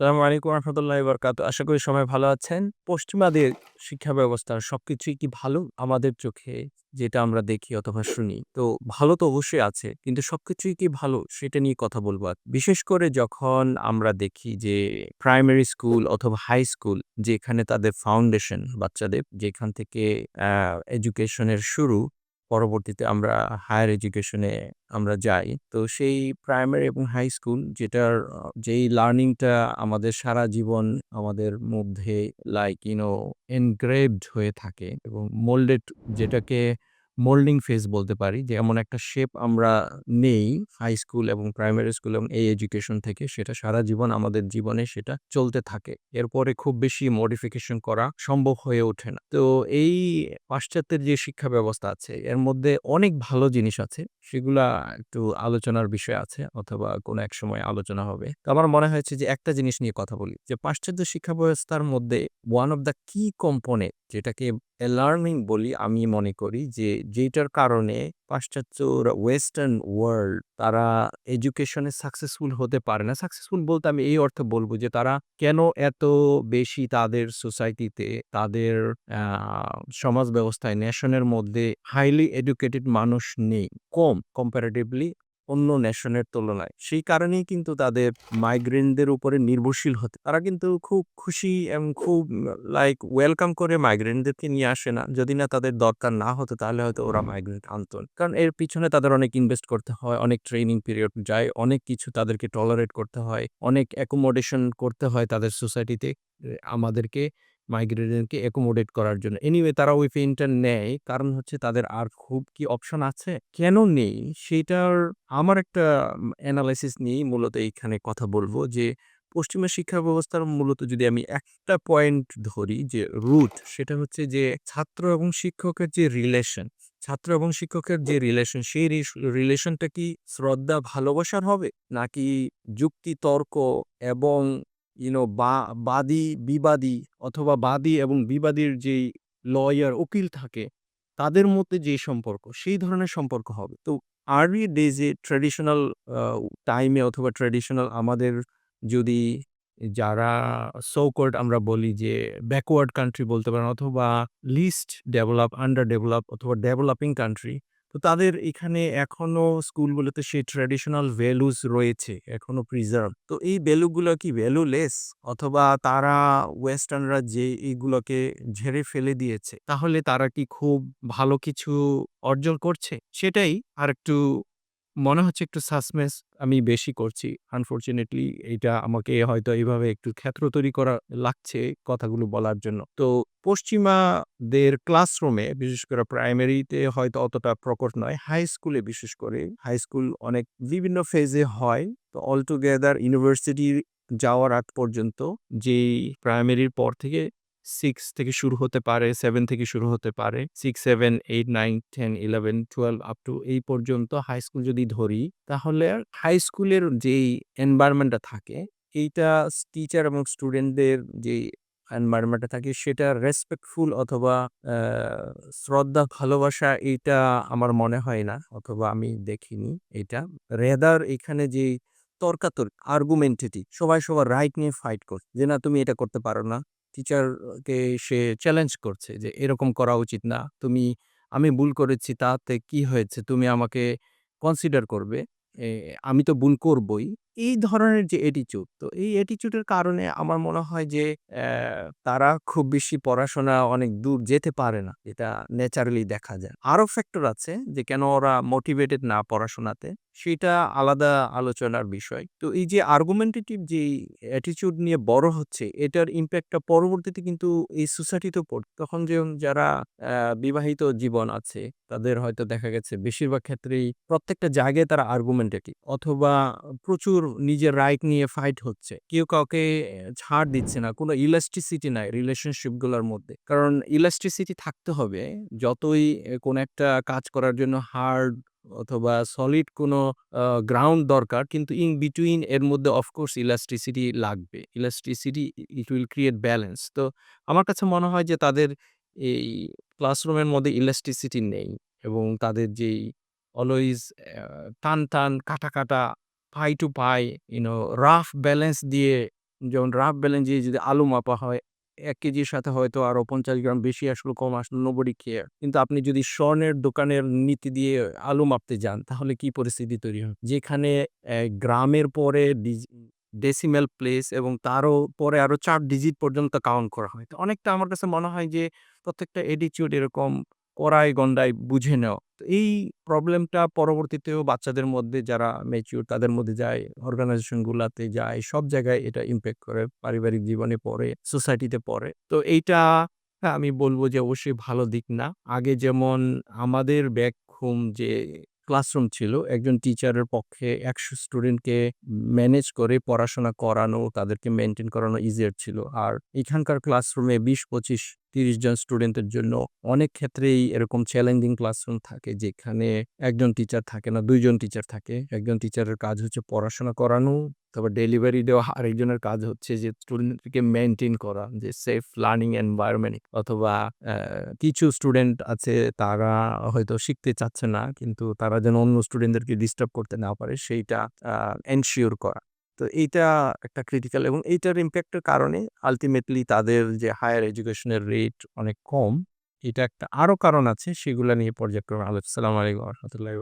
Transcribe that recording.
আসসালামু আলাইকুম রহমতুল্লাহি বারাকাতুহু। আশা করি সবাই ভালো আছেন। পশ্চিমাদের শিক্ষা ব্যবস্থার সবকিছুই কি ভালো আমাদের চোখে যেটা আমরা দেখি অথবা শুনি? তো ভালো তো অবশ্যই আছে। কিন্তু সবকিছুই কি ভালো সেটা নিয়ে কথা বলব। বিশেষ করে যখন আমরা দেখি যে প্রাইমারি স্কুল অথবা হাই স্কুল যেখানে তাদের ফাউন্ডেশন বাচ্চাদের, যেখান থেকে এডুকেশনের শুরু পরবর্তীতে আমরা হায়ার এডুকেশনে আমরা যাই। তো সেই প্রাইমারি এবং হাই স্কুল যেটার, যেই লার্নিংটা আমাদের সারা জীবন আমাদের মধ্যে লাইক ইউনো এনগ্রেভড হয়ে থাকে এবং মোল্ডেড যেটাকে মোল্ডিং ফেজ বলতে পারি, যে এমন একটা শেপ আমরা নেই হাই স্কুল এবং প্রাইমারি স্কুল এবং এই এডুকেশন থেকে, সেটা সারা জীবন আমাদের জীবনে সেটা চলতে থাকে। এরপরে খুব বেশি মডিফিকেশন করা সম্ভব হয়ে ওঠে না। তো এই পাশ্চাত্যের যে শিক্ষা ব্যবস্থা আছে, এর মধ্যে অনেক ভালো জিনিস আছে। সেগুলা একটু আলোচনার বিষয় আছে অথবা কোনো এক সময় আলোচনা হবে। তো আমার মনে হয়েছে যে একটা জিনিস নিয়ে কথা বলি। যে পাশ্চাত্য শিক্ষা ব্যবস্থার মধ্যে one of the key component যেটাকে লার্নিং বলি আমি মনে করি, যে যেটার কারণে পাশ্চাত্য ওয়েস্টার্ন ওয়ার্ল্ড তারা এডুকেশনে সাকসেসফুল হতে পারে না। সাকসেসফুল বলতে আমি এই অর্থে বলব যে তারা কেন এত বেশি তাদের সোসাইটিতে তাদের সমাজ ব্যবস্থায় ন্যাশনের মধ্যে হাইলি এডুকেটেড মানুষ নেই। কম কম্পারেটিভলি অন্য নেশনের তুলনায়। সেই কারণেই কিন্তু তাদের মাইগ্রেনদের উপরে নির্ভরশীল হতে তারা কিন্তু খুব খুশি এবং খুব লাইক ওয়েলকাম করে মাইগ্রেনদেরকে নিয়ে আসে না। যদি না তাদের দরকার না হতো তাহলে হয়তো ওরা মাইগ্রেন্ট আনতো কারণ এর পিছনে তাদের অনেক ইনভেস্ট করতে হয়, অনেক ট্রেনিং পিরিয়ড যায়, অনেক কিছু তাদেরকে টলারেট করতে হয়, অনেক অ্যাকোমোডেশন করতে হয় তাদের সোসাইটিতে আমাদেরকে মাইগ্রেন্টদেরকে অ্যাকোমোডেট করার জন্য। এনিওয়ে তারা ওই পেইনটা নেয়। কারণ হচ্ছে তাদের আর খুব কি অপশন আছে? কেন নেই? সেটার আমার একটা অ্যানালাইসিস নিয়েই মূলত এইখানে কথা বলব যে পশ্চিমা শিক্ষা ব্যবস্থার মূলত যদি আমি একটা পয়েন্ট ধরি যে রুট সেটা হচ্ছে যে ছাত্র এবং শিক্ষকের যে রিলেশন, ছাত্র এবং শিক্ষকের যে রিলেশন সেই রিলেশনটা কি শ্রদ্ধা ভালোবাসার হবে? নাকি যুক্তি তর্ক এবং ইউ নো বা বাদী বিবাদী অথবা বাদী এবং বিবাদীর যেই লয়ার উকিল থাকে তাদের মধ্যে যে সম্পর্ক সেই ধরনের সম্পর্ক হবে। তো আর্লি ডেজ ট্র্যাডিশনাল টাইমে অথবা ট্র্যাডিশনাল আমাদের যদি যারা সো কল্ড আমরা বলি যে ব্যাকওয়ার্ড কান্ট্রি বলতে পারেন অথবা লিস্ট ডেভেলপ, আন্ডার ডেভেলপ অথবা ডেভেলপিং কান্ট্রি। তো তাদের এখানে এখনও স্কুলগুলোতে সেই ট্র্যাডিশনাল ভ্যালুস রয়েছে, এখনও প্রিজার্ভ। তো এই ভ্যালুগুলো কি ভ্যালুলেস? অথবা তারা ওয়েস্টার্নরা যে এইগুলোকে ঝেড়ে ফেলে দিয়েছে, তাহলে তারা কি খুব ভালো কিছু অর্জন করছে? সেটাই আরেকটু মনে হচ্ছে একটু সাসপেন্স আমি বেশি করছি। আনফরচুনেটলি এইটা আমাকে হয়তো এভাবে একটু ক্ষেত্র তৈরি করা লাগছে কথাগুলো বলার জন্য। তো পশ্চিমাদের ক্লাসরুমে বিশেষ করে প্রাইমারিতে হয়তো অতটা প্রকট নয়। হাই স্কুলে বিশেষ করে হাই স্কুল অনেক বিভিন্ন ফেজে হয়। তো অল টুগেদার ইউনিভার্সিটি যাওয়ার আগ পর্যন্ত যেই প্রাইমারির পর থেকে 6 থেকে শুরু হতে পারে, সেভেন থেকে শুরু হতে পারে। 6, 7, 8, 9, 10, 11, 12 আপ টু এই পর্যন্ত হাই স্কুল যদি ধরি তাহলে হাই স্কুলের যেই এনভায়রনমেন্টটা থাকে এইটা টিচার এবং স্টুডেন্টদের যেই এনভায়রনমেন্টটা থাকে সেটা রেসপেক্টফুল অথবা শ্রদ্ধা ভালোবাসা এইটা আমার মনে হয় না অথবা আমি দেখিনি এটা রেদার এখানে যেই তর্কাতর্ক আর্গুমেন্টেটিভ সবাই সবার রাইট নিয়ে ফাইট করছে যে না তুমি এটা করতে পারো না। টিচারকে সে চ্যালেঞ্জ করছে যে, এরকম করা উচিত না। তুমি, আমি ভুল করেছি, তাতে কি হয়েছে? তুমি আমাকে কনসিডার করবে। আমি তো ভুল করবই। এই ধরনের যে অ্যাটিটিউড তো এই অ্যাটিটিউডের কারণে আমার মনে হয় যে, অ্যা তারা খুব বেশি পড়াশোনা অনেক দূর যেতে পারে না। এটা ন্যাচারালি দেখা যায়। আরও ফ্যাক্টর আছে যে, কেন ওরা মোটিভেটেড না পড়াশোনাতে, সেটা আলাদা আলোচনার বিষয়। তো এই যে আর্গুমেন্টেটিভ যে অ্যাটিটিউড নিয়ে বড় হচ্ছে, এটার ইমপ্যাক্টটা পরবর্তীতে কিন্তু এই সোসাইটিতেও পড়ে। তখন যেমন যারা, অ্যা বিবাহিত জীবন আছে, তাদের হয়তো দেখা গেছে, বেশিরভাগ ক্ষেত্রেই প্রত্যেকটা জায়গায় তারা আর্গুমেন্টেটিভ অথবা প্রচুর নিজের রাইট নিয়ে ফাইট হচ্ছে। কেউ কাউকে ছাড় দিচ্ছে না। কোনো ইলাস্টিসিটি নাই রিলেশনশিপগুলার মধ্যে। কারণ ইলাস্টিসিটি থাকতে হবে যতই কোনো একটা কাজ করার জন্য হার্ড অথবা সলিড কোনো গ্রাউন্ড দরকার কিন্তু ইন বিটুইন এর মধ্যে অফকোর্স ইলাস্টিসিটি লাগবে। Elasticity it will create balance. তো আমার কাছে মনে হয় যে তাদের এই ক্লাসরুমের মধ্যে ইলাস্টিসিটি নেই এবং তাদের যেই অলওয়েজ টান, টান, কাটা, কাটা, পাই টু পাই, ইউ নো রাফ ব্যালেন্স দিয়ে যেমন রাফ ব্যালেন্স দিয়ে যদি আলু মাপা হয় এক কেজির সাথে হয়তো আরও পঞ্চাশ গ্রাম বেশি আসলো কম আসলো নোবডি কেয়ার কিন্তু আপনি যদি স্বর্ণের দোকানের নীতি দিয়ে আলু মাপতে যান তাহলে কি পরিস্থিতি তৈরি হয়? যেখানে গ্রামের পরে ডেসিমেল প্লেস এবং তারও পরে আরও চার ডিজিট পর্যন্ত কাউন্ট করা হয়। তো অনেকটা আমার কাছে মনে হয় যে প্রত্যেকটা এডিচিউড এরকম কড়াই গন্ডায় বুঝে নেও। এই প্রবলেমটা পরবর্তীতেও বাচ্চাদের মধ্যে যারা ম্যাচিউর তাদের মধ্যে যায় অর্গানাইজেশন গুলাতে যায়, সব জায়গায় এটা ইম্প্যাক্ট করে, পারিবারিক জীবনে পড়ে সোসাইটিতে পড়ে। তো এইটা আমি বলব যে অবশ্যই ভালো দিক না। আগে যেমন আমাদের ব্যাক হোম যে ক্লাসরুম ছিল। একজন টিচারের পক্ষে একশো স্টুডেন্টকে ম্যানেজ করে পড়াশোনা করানো, তাদেরকে মেনটেন করানো ইজিয়ার ছিল। আর এখানকার ক্লাসরুমে বিশ, পঁচিশ, তিরিশ জন স্টুডেন্টের জন্য অনেক ক্ষেত্রেই এরকম চ্যালেঞ্জিং ক্লাসরুম থাকে, যেখানে একজন টিচার থাকে না, দুইজন টিচার থাকে। একজন টিচারের কাজ হচ্ছে পড়াশোনা করানো তারপর ডেলিভারি দেওয়া আরেকজনের কাজ হচ্ছে যে স্টুডেন্টকে মেনটেন করা, যে সেফ লার্নিং এনভায়রনমেন্ট অথবা কিছু স্টুডেন্ট আছে তারা হয়তো শিখতে চাচ্ছে না, কিন্তু তারা যেন অন্য স্টুডেন্টদেরকে ডিস্টার্ব করতে না পারে, সেইটা এনশিওর করা। তো এইটা একটা ক্রিটিক্যাল এবং এইটার ইম্প্যাক্টের কারণে আলটিমেটলি তাদের যে হায়ার এডুকেশনের রেট অনেক কম, এটা একটা আরও কারণ আছে, সেগুলা নিয়ে পর্যায়ক্রমে আলোচনা। আলাইকুম রহমতুল্লাহ